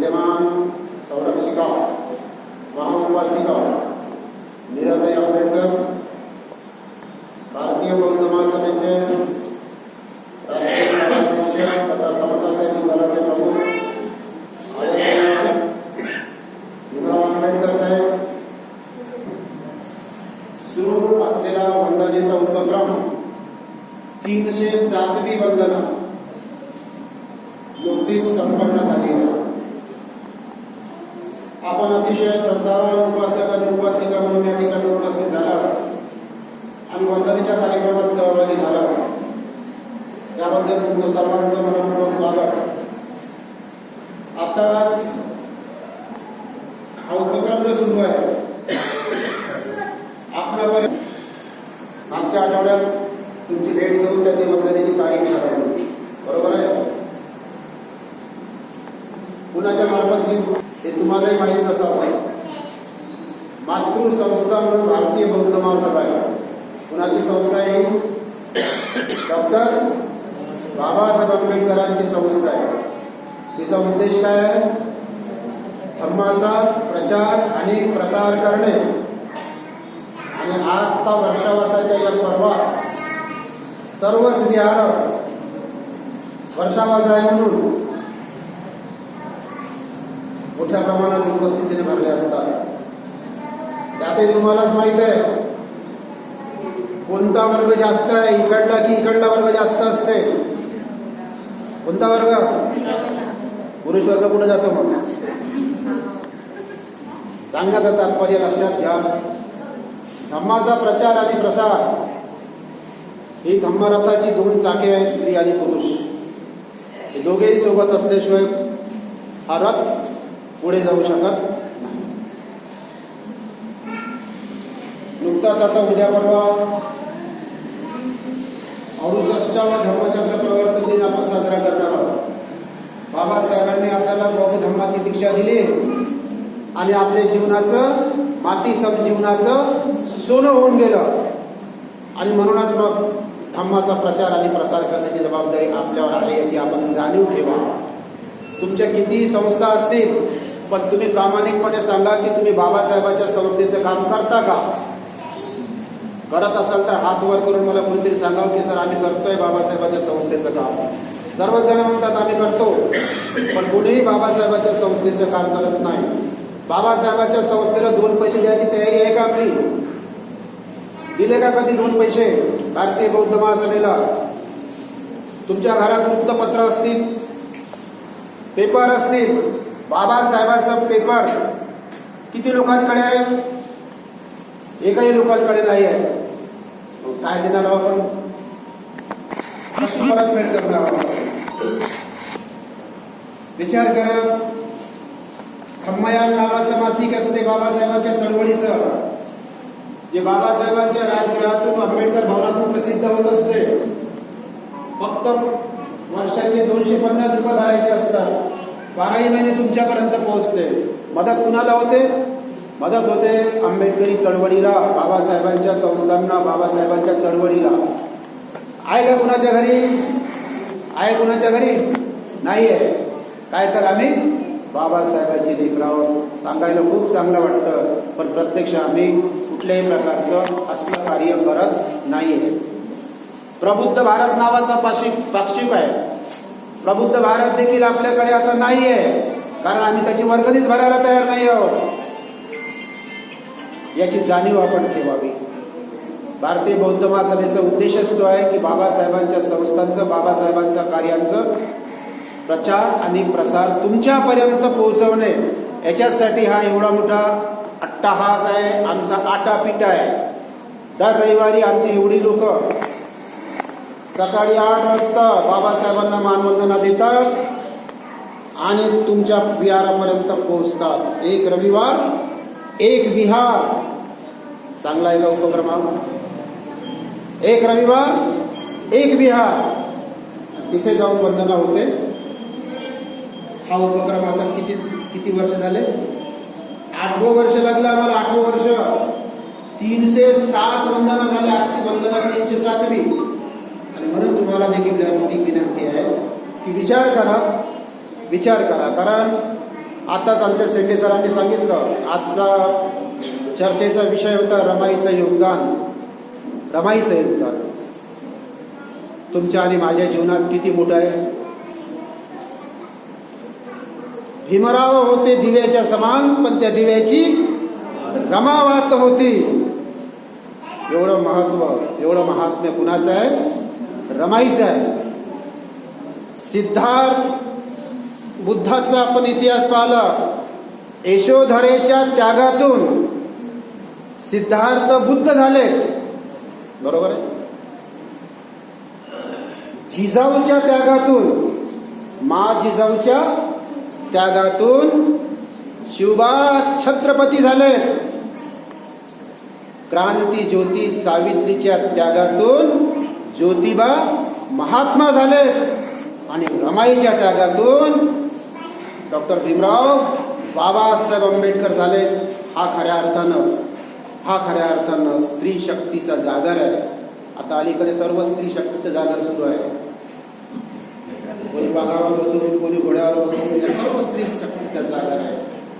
विद्यमान संरक्षिका महाउपासिका मीराबाई आंबेडकर भारतीय बौद्ध महासभेचे राष्ट्रीय कार्याध्यक्ष तथा समतासाहेब दलाचे प्रमुख भीमराव आंबेडकर साहेब सुरू असलेला वंदनेचा उपक्रम तीनशे सातवी वंदना नुकतीच संपन्न झाली आहे. आपण अतिशय श्रद्धावान उपासक आणि उपासिका म्हणून या ठिकाणी उपस्थित झाला. आणि वंदनेच्या कार्यक्रमात सहभागी झाला. त्याबद्दल तुमचं सर्वांचं मनपूर्वक स्वागत आताच हा उपक्रम जो सुरू आहे आपल्यापर्यंत मागच्या आठवड्यात तुमची भेट घेऊन त्यांनी वंदनेची तारीख ठरवली बरोबर आहे कुणाच्या मार्फत ही हे तुम्हालाही माहीत नसावं मातृ संस्था म्हणून भारतीय बौद्ध महासभा आहे कुणाची संस्था आहे? डॉक्टर बाबासाहेब आंबेडकरांची संस्था आहे. तिचा उद्देश काय आहे? धम्माचा प्रचार आणि प्रसार करणे. आणि आता वर्षावासाच्या या पर्वात सर्वच विहार वर्षावास आहे म्हणून मोठ्या प्रमाणात उपस्थितीने भरले असतात. त्यातही तुम्हालाच माहीत आहे कोणता वर्ग जास्त आहे? इकडला की इकडला वर्ग जास्त असते? कोणता वर्ग? पुरुष वर्ग कुठे जातो मग? सांगण्याचं तात्पर्य लक्षात घ्या. धम्माचा प्रचार आणि प्रसार ही धम्मरथाची दोन चाके आहे स्त्री आणि पुरुष. हे दोघेही सोबत असल्याशिवाय हा रथ पुढे जाऊ शकत नाही. नुकताच आता उद्या परवा अडुसष्टावा धर्मचक्र प्रवर्तन दिन आपण साजरा करणार आहोत. बाबासाहेबांनी आपल्याला बौद्ध धर्माची दीक्षा दिली आणि आपल्या जीवनाचं माती सम जीवनाचं सोनं होऊन गेलं. आणि म्हणूनच मग धम्माचा प्रचार आणि प्रसार करण्याची जबाबदारी आपल्यावर आहे याची आपण जाणीव ठेवा. तुमच्या कितीही संस्था असतील पण तुम्ही प्रामाणिकपणे सांगा की तुम्ही बाबासाहेबांच्या संस्थेचं काम करता का? करत असाल तर हात वर करून मला कोणीतरी सांगावं की सर आम्ही करतोय बाबासाहेबांच्या संस्थेचं काम. सर्वच जण म्हणतात आम्ही करतो. पण कुणीही बाबासाहेबांच्या संस्थेचं काम करत नाही. बाबासाहेबांच्या संस्थेला दोन पैसे द्यायची तयारी आहे का आपली? दिले का कधी दोन पैसे? भारतीय बौद्ध महासभेला. तुमच्या घरात वृत्तपत्र असतील. पेपर असतील. बाबासाहेबांचा पेपर. किती लोकांकडे आहे? एकही लोकांकडे नाही आहे. काय देणार आहोत आपण कशी परतफेड करणार आहोत विचार करा खम्मयान नावाचं मासिक असते बाबासाहेबांच्या चळवळीचं. जे बाबासाहेबांच्या राजगृहातून आंबेडकर भवनातून प्रसिद्ध होत असते फक्त वर्षाचे दोनशे पन्नास रुपये भरायचे असतात. बाराही महिने तुमच्यापर्यंत पोहोचते. मदत कुणाला होते? मदत होते आंबेडकरी चळवळीला बाबासाहेबांच्या संस्थांना बाबासाहेबांच्या चळवळीला. आहे का कुणाच्या घरी? आहे कुणाच्या घरी? नाही आहे काय तर आम्ही बाबासाहेबांची लेकरावर सांगायला खूप चांगलं वाटतं पण प्रत्यक्ष आम्ही कुठल्याही प्रकारचं असलं कार्य करत नाहीये. प्रबुद्ध भारत नावाचा पाक्षिक पाक्षिक आहे. प्रबुद्ध भारत देखील आपल्याकडे आता नाहीये कारण आम्ही त्याची वर्गणीच भरायला तयार नाही आहोत. याची जाणीव आपण ठेवावी. भारतीय बौद्ध महासभेचा उद्देशच तो आहे की बाबासाहेबांच्या संस्थांचं बाबासाहेबांच्या कार्यांचं प्रचार आणि प्रसार तुमच्यापर्यंत पोहोचवणे. याच्यासाठी हा एवढा मोठा अट्टाहास आहे आमचा आटापिटा आहे. दर रविवारी आमची एवढी लोक सकाळी आठ वाजता बाबासाहेबांना मानवंदना देतात आणि तुमच्या विहारापर्यंत पोहोचतात. एक रविवार एक विहार. चांगला आहे का उपक्रम हा? एक रविवार एक विहार. तिथे जाऊन वंदना होते. हा उपक्रम आता किती किती वर्ष झाले? आठवं वर्ष लागलं आम्हाला आठवं वर्ष. तीनशे सात वंदना झाल्या. आजची वंदना तीनशे सातवी. आणि म्हणून तुम्हाला देखील ती विनंती आहे की विचार करा. विचार करा. कारण आताच आमच्या शेंडे सरांनी सांगितलं आजचा चर्चेचा विषय होता रमाईचं योगदान. रमाईचं योगदान. तुमच्या आणि माझ्या जीवनात किती मोठं आहे? भीमराव होते दिव्याच्या समान पण त्या दिव्याची रमावात होती. एवढं महत्त्व एवढं महात्म्य कुणाचं आहे? रमाईचं आहे. सिद्धार्थ बुद्धाचा आपण इतिहास पाहिला. यशोधरेच्या त्यागातून सिद्धार्थ बुद्ध झाले. बरोबर आहे? जिजाऊच्या त्यागातून मा जिजाऊच्या त्यागातून शिवबा छत्रपती झाले. क्रांती ज्योती सावित्रीच्या त्यागातून ज्योतिबा महात्मा झाले. आणि रमाईच्या त्यागातून डॉक्टर भीमराव बाबासाहेब आंबेडकर झाले. हा खऱ्या अर्थानं हा खऱ्या अर्थानं स्त्री शक्तीचा जागर आहे. आता अलीकडे सर्व स्त्री शक्तीचा जागर सुरू आहे. कोणी वाघावर बसून कोणी घोड्यावर बसून या सर्व स्त्री शक्तीचा जागर आहे.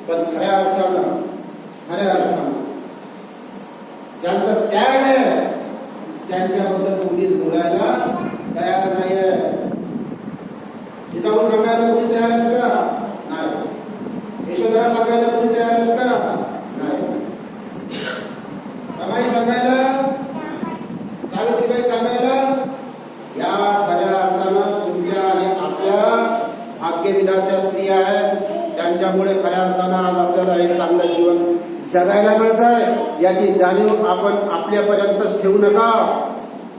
पण खऱ्या अर्थानं खऱ्या अर्थानं ज्यांचा त्याग आहे त्यांच्याबद्दल कोणीच बोलायला तयार नाही आहे तिथं सांगायला कोणी तयार आहेत का नाही यशोधरा सांगायला कोणी तयार आहेत का नाही रमाई सांगायला सावित्रीबाई सांगायला या खऱ्या अर्थानं तुमच्या आणि आपल्या भाग्यविधाच्या स्त्रिया आहेत त्यांच्यामुळे खऱ्या अर्थानं आज आपल्याला हे चांगलं जीवन जगायला मिळत आहे याची जाणीव आपण आपल्यापर्यंतच ठेवू नका.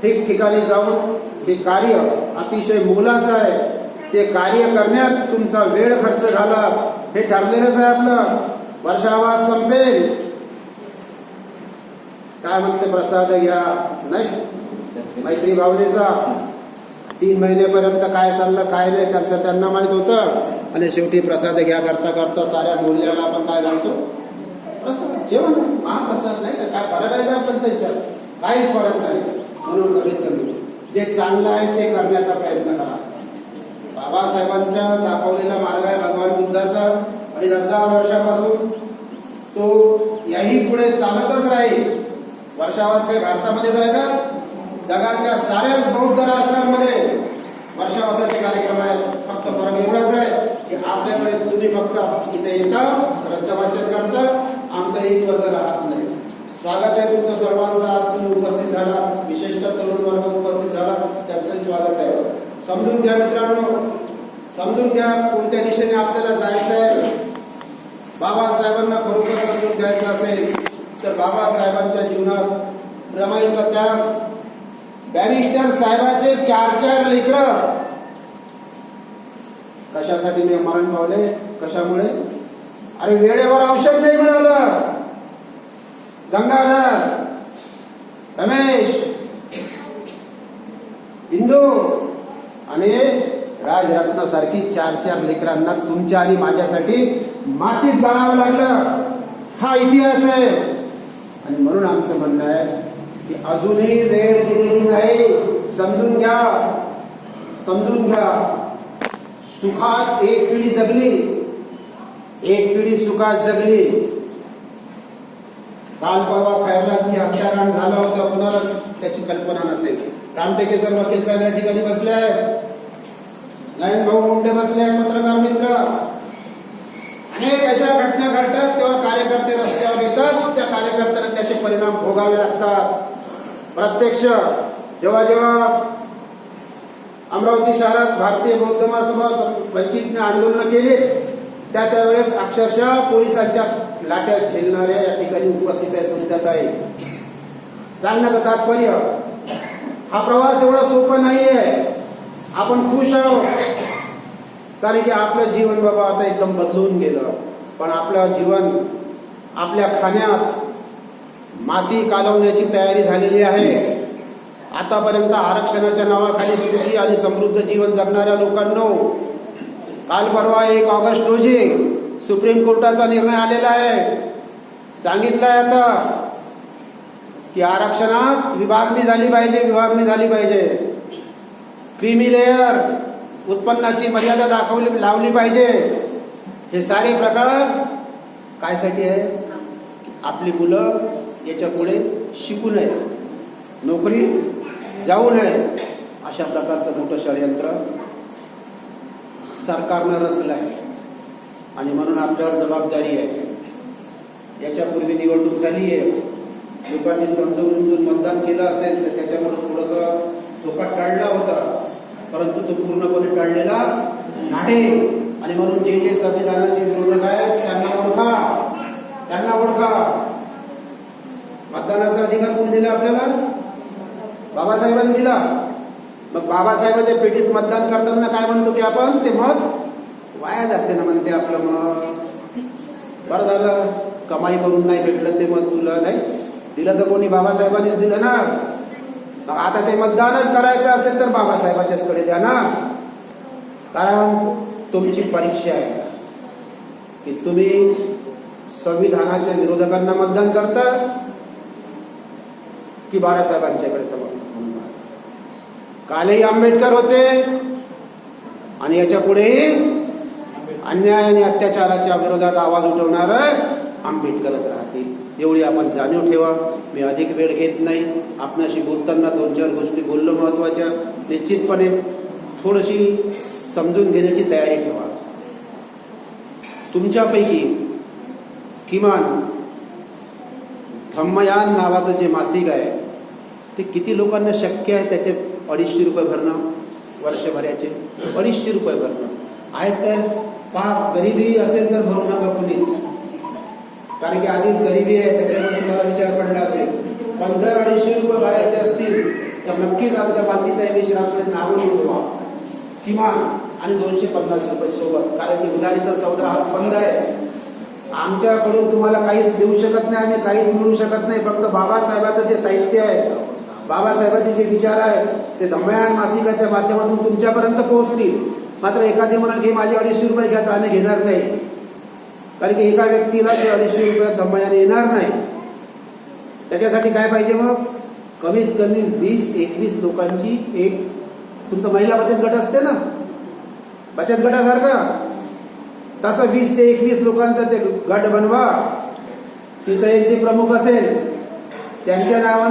ठिकठिकाणी जाऊन हे कार्य अतिशय मोलाचं आहे. ते कार्य करण्यात तुमचा वेळ खर्च झाला. हे ठरलेलंच आहे आपलं. वर्षावास संपेल. काय म्हणते प्रसाद घ्या नाही? मैत्री भावनेचा? तीन महिन्यापर्यंत काय चाललं काय नाही त्यांचं त्यांना माहीत होतं. आणि शेवटी प्रसाद घ्या करता करता साऱ्या मूल्याला आपण काय घालतो? प्रसाद जेवण महाप्रसाद नाही का? काय फरक आहे आपण त्यांच्यात काहीच फरक नाही. म्हणून कमीत कमी जे चांगलं आहे ते करण्याचा प्रयत्न करा. बाबासाहेबांचा दाखवलेला मार्ग आहे भगवान बुद्धाचा. आणि हजार वर्षापासून तो याही पुढे चालतच राहील. वर्षावास काही भारतामध्येच आहे का? जगातल्या साऱ्याच बौद्ध राष्ट्रांमध्ये वर्षावासाचे कार्यक्रम आहेत. फक्त फरक एवढाच आहे की आपल्याकडे तुम्ही फक्त इथे येता रक्तवाचन करता आमचा एक वर्ग राहत नाही. स्वागत आहे तुमचं सर्वांचं. आज तुम्ही उपस्थित झाला विशेषतः तरुण वर्ग उपस्थित झाला त्यांचं स्वागत आहे. समजून घ्या मित्रांनो. समजून घ्या कोणत्या दिशेने आपल्याला जायचं आहे. बाबासाहेबांना खरोखर समजून घ्यायचं असेल तर बाबासाहेबांच्या जीवनात रमाईचा त्याग बॅरिस्टर साहेबाचे चार चार लेकर. कशासाठी मी मरण पावले? कशामुळे? अरे वेळेवर औषध नाही मिळालं. गंगाधर रमेश इंदू आणि राजरत्न सारखी चार चार लेकरांना तुमच्या आणि माझ्यासाठी मातीत जाणावं लागलं. हा इतिहास आहे. आणि म्हणून आमचं म्हणणं आहे की अजूनही वेळ दिलेली नाही. समजून घ्या. समजून घ्या. सुखात एक पिढी जगली. एक पिढी सुखात जगली. काल परवा खैरनाथ हत्याकांड झालं होतं कुणालाच त्याची कल्पना नसेल. रामटेके सर वकील साहेब या ठिकाणी बसले आहेत. नारायण भाऊ मुंडे बसले आहेत पत्रकार मित्र. अनेक अशा घटना घडतात तेव्हा कार्यकर्ते रस्त्यावर येतात त्या कार्यकर्त्यांना त्याचे परिणाम भोगावे लागतात. प्रत्यक्ष जेव्हा जेव्हा अमरावती शहरात भारतीय बौद्ध महासभा वंचितने आंदोलन केले त्या त्यावेळेस अक्षरशः पोलिसांच्या लाट्या झेलणाऱ्या या ठिकाणी उपस्थित आहे सुद्धाच आहे. सांगण्याचं तात्पर्य हा प्रवास एवढा सोपा नाहीये. आपण खुश आहोत. कारण की आपलं जीवन बाबा आता एकदम बदलून गेलं. पण आपलं जीवन आपल्या खाण्यात माती कालवण्याची तयारी झालेली आहे. आतापर्यंत आरक्षणाच्या नावाखाली सुखी आणि समृद्ध जीवन जगणाऱ्या लोकांनो काल परवा एक ऑगस्ट रोजी सुप्रीम कोर्टाचा निर्णय आलेला आहे. सांगितलंय आता की आरक्षणात विभागणी झाली पाहिजे विभागणी झाली पाहिजे. क्रिमी लेअर उत्पन्नाची मर्यादा दाखवली लावली पाहिजे. हे सारे प्रकार कायसाठी आहे? आपली मुलं याच्यापुढे शिकू नये. नोकरीत जाऊ नये. अशा प्रकारचं मोठं षडयंत्र सरकारनं रचलं आहे आणि म्हणून आपल्यावर जबाबदारी आहे. याच्यापूर्वी निवडणूक झाली आहे लोकांनी समजून उमजून मतदान केलं असेल तर त्याच्यामुळे थोडस चोका टाळला होता. परंतु तो पूर्णपणे टाळलेला नाही. आणि म्हणून जे जे संविधानाचे विरोधक आहेत त्यांना ओळखा. त्यांना ओळखा. मतदानाचा अधिकार कोणी दिला आपल्याला? बाबासाहेबांनी दिला. मग बाबासाहेबांच्या पेटीत मतदान करताना काय म्हणतो की आपण? ते मत वाया जाते ना म्हणते आपलं मग. बरं झालं. कमाई करून नाही भेटलं ते मत तुला नाही. दिलं तर कोणी बाबासाहेबांनीच दिलं ना. मग आता ते मतदानच करायचं असेल तर बाबासाहेबाच्याच कडे द्या ना. कारण तुमची परीक्षा आहे. की तुम्ही संविधानाच्या विरोधकांना मतदान करता की बाळासाहेबांच्याकडे समर्थन म्हणून कालही आंबेडकर होते आणि याच्या पुढेही अन्याय आणि अत्याचाराच्या विरोधात आवाज उठवणार आंबेडकरच राहतील. एवढी आपण जाणीव ठेवा. मी अधिक वेळ घेत नाही. आपणाशी बोलताना दोन चार गोष्टी बोललो महत्त्वाच्या निश्चितपणे थोडीशी समजून घेण्याची तयारी ठेवा. तुमच्यापैकी किमान धम्मयान नावाचं जे मासिक आहे ते किती लोकांना शक्य आहे त्याचे अडीचशे रुपये भरणं? वर्षभराचे अडीचशे रुपये भरणं. आहेत तर पहा गरिबी असेल तर भरू नका कुणीच. कारण की आधीच गरिबी आहे त्याच्यामुळे तुम्हाला विचार पडला असेल. पण जर अडीचशे रुपये भरायचे असतील तर नक्कीच आमच्या बांधीताई मिश्राकडे नावं नोंदवा किमान आणि दोनशे पन्नास रुपये सोबत. कारण की उधारीचा सौदा हा बंद आहे. आमच्याकडून तुम्हाला काहीच देऊ शकत नाही आणि काहीच मिळू शकत नाही. फक्त बाबासाहेबाचं जे साहित्य आहे बाबासाहेबांचे जे विचार आहेत ते धमयान मासिकाच्या माध्यमातून तुमच्यापर्यंत पोहोचतील. मात्र एखादी म्हणून घे माझे अडीचशे रुपये घ्या तर आम्ही घेणार नाही. कारण की एका व्यक्तीला ते अडीचशे रुपयात धमयान येणार नाही. त्याच्यासाठी काय पाहिजे मग? कमीत कमी वीस एकवीस लोकांची एक तुमचं महिला बचत गट असते ना? बचत गटासारखं. तसं वीस ते एकवीस लोकांचं ते गट बनवा. ती संयुक्त प्रमुख असेल त्यांच्या नावानं